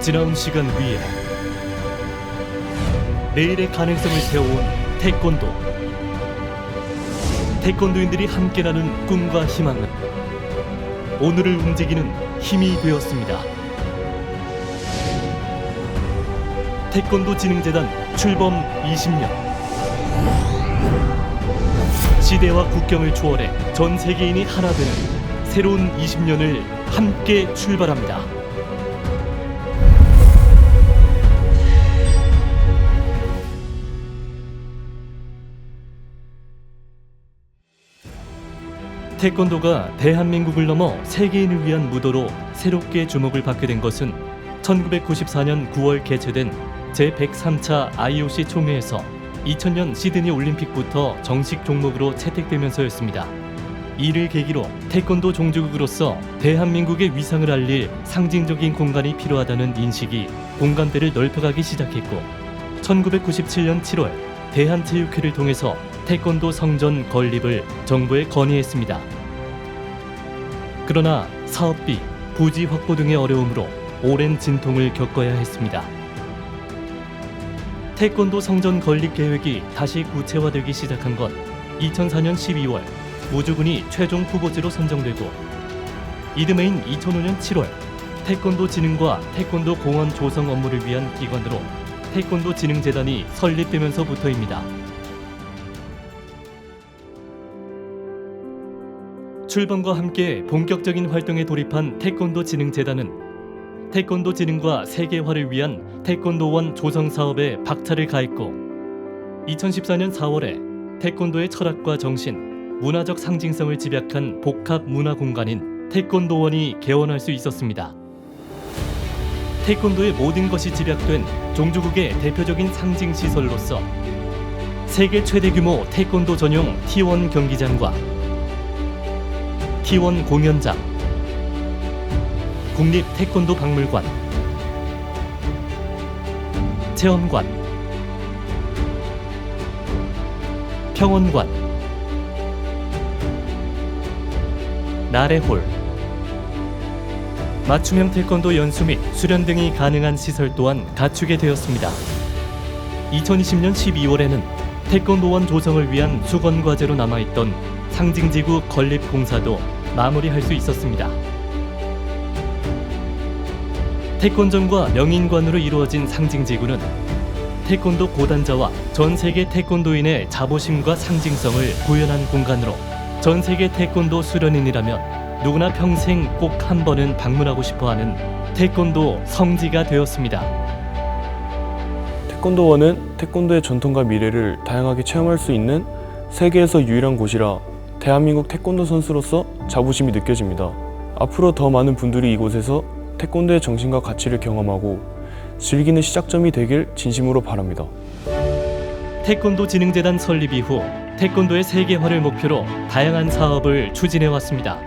지나온 시간 위에 내일의 가능성을 세워온 태권도 태권도인들이 함께 나눈 꿈과 희망은 오늘을 움직이는 힘이 되었습니다. 태권도 진흥재단 출범 20년 시대와 국경을 초월해 전 세계인이 하나 되는 새로운 20년을 함께 출발합니다. 태권도가 대한민국을 넘어 세계인을 위한 무도로 새롭게 주목을 받게 된 것은 1994년 9월 개최된 제103차 IOC 총회에서 2000년 시드니 올림픽부터 정식 종목으로 채택되면서였습니다. 이를 계기로 태권도 종주국으로서 대한민국의 위상을 알릴 상징적인 공간이 필요하다는 인식이 공간대를 넓혀가기 시작했고 1997년 7월 대한체육회를 통해서 태권도 성전 건립을 정부에 건의했습니다. 그러나 사업비, 부지 확보 등의 어려움으로 오랜 진통을 겪어야 했습니다. 태권도 성전 건립 계획이 다시 구체화되기 시작한 건 2004년 12월 무주군이 최종 후보지로 선정되고 이듬해인 2005년 7월 태권도 진흥과 태권도 공원 조성 업무를 위한 기관으로 태권도 진흥재단이 설립되면서부터입니다. 출범과 함께 본격적인 활동에 돌입한 태권도 진흥재단은 태권도 진흥과 세계화를 위한 태권도원 조성 사업에 박차를 가했고 2014년 4월에 태권도의 철학과 정신, 문화적 상징성을 집약한 복합 문화 공간인 태권도원이 개원할 수 있었습니다. 태권도의 모든 것이 집약된 종주국의 대표적인 상징 시설로서 세계 최대 규모 태권도 전용 T1 경기장과 T1 공연장, 국립 태권도 박물관, 체험관, 평원관, 나래홀, 맞춤형 태권도 연수 및 수련 등이 가능한 시설 또한 갖추게 되었습니다. 2020년 12월에는 태권도원 조성을 위한 수건 과제로 남아있던 상징지구 건립 공사도 마무리할 수 있었습니다. 태권전과 명인관으로 이루어진 상징지구는 태권도 고단자와 전 세계 태권도인의 자부심과 상징성을 구현한 공간으로 전 세계 태권도 수련인이라면 누구나 평생 꼭 한 번은 방문하고 싶어하는 태권도 성지가 되었습니다. 태권도원은 태권도의 전통과 미래를 다양하게 체험할 수 있는 세계에서 유일한 곳이라 대한민국 태권도 선수로서 자부심이 느껴집니다. 앞으로 더 많은 분들이 이곳에서 태권도의 정신과 가치를 경험하고 즐기는 시작점이 되길 진심으로 바랍니다. 태권도 진흥재단 설립 이후 태권도의 세계화를 목표로 다양한 사업을 추진해 왔습니다.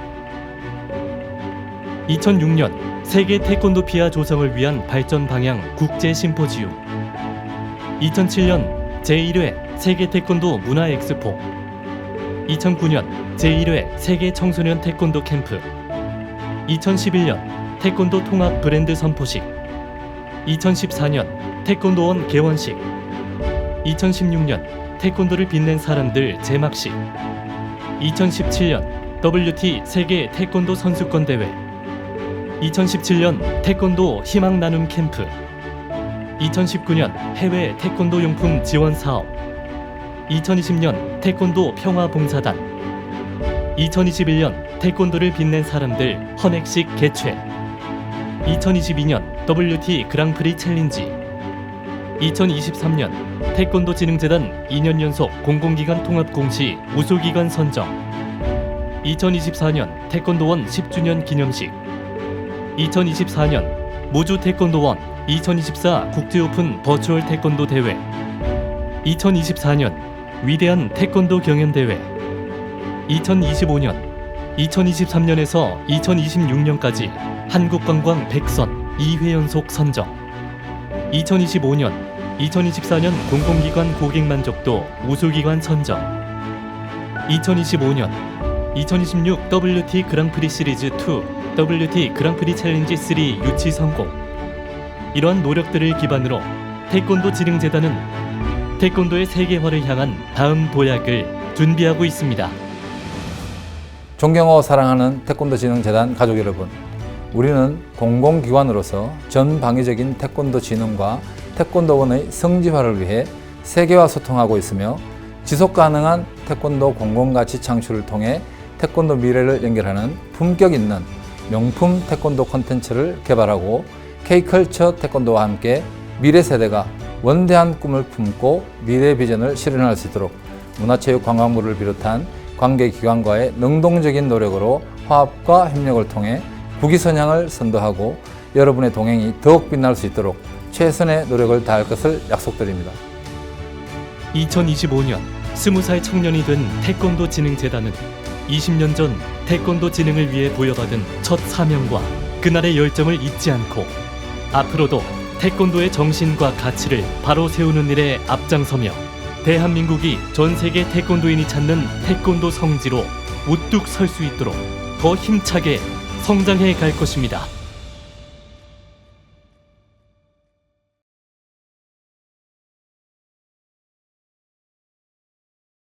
2006년 세계 태권도 피아 조성을 위한 발전 방향 국제 심포지움 2007년 제1회 세계 태권도 문화 엑스포 2009년 제1회 세계 청소년 태권도 캠프. 2011년 태권도 통합 브랜드 선포식. 2014년 태권도원 개원식. 2016년 태권도를 빛낸 사람들 제막식. 2017년 WT 세계 태권도 선수권 대회. 2017년 태권도 희망 나눔 캠프. 2019년 해외 태권도 용품 지원 사업 2020년 태권도 평화 봉사단. 2021년 태권도를 빛낸 사람들 헌액식 개최. 2022년 WT 그랑프리 챌린지. 2023년 태권도 진흥재단 2년 연속 공공기관 통합 공시 우수기관 선정. 2024년 태권도원 10주년 기념식. 2024년 무주 태권도원 2024 국제 오픈 버추얼 태권도 대회. 2024년 위대한 태권도 경연 대회. 2025년 2023년에서 2026년까지 한국관광 100선 2회 연속 선정. 2025년 2024년 공공기관 고객 만족도 우수기관 선정. 2025년 2026 WT 그랑프리 시리즈 2 WT 그랑프리 챌린지 3 유치 성공. 이러한 노력들을 기반으로 태권도 진흥재단은 태권도의 세계화를 향한 다음 도약을 준비하고 있습니다. 존경하고 사랑하는 태권도 진흥재단 가족 여러분, 우리는 공공기관으로서 전방위적인 태권도 진흥과 태권도원의 성지화를 위해 세계화 소통하고 있으며 지속 가능한 태권도 공공가치 창출을 통해 태권도 미래를 연결하는 품격 있는 명품 태권도 콘텐츠를 개발하고 K컬처 태권도와 함께 미래 세대가 원대한 꿈을 품고 미래 비전을 실현할 수 있도록 문화체육관광부를 비롯한 관계기관과의 능동적인 노력으로 화합과 협력을 통해 국위선양을 선도하고 여러분의 동행이 더욱 빛날 수 있도록 최선의 노력을 다할 것을 약속드립니다. 2025년 20살 청년이 된 태권도 진흥재단은 20년 전 태권도 진흥을 위해 부여받은 첫 사명과 그날의 열정을 잊지 않고 앞으로도 태권도의 정신과 가치를 바로 세우는 일에 앞장서며 대한민국이 전 세계 태권도인이 찾는 태권도 성지로 우뚝 설 수 있도록 더 힘차게 성장해 갈 것입니다.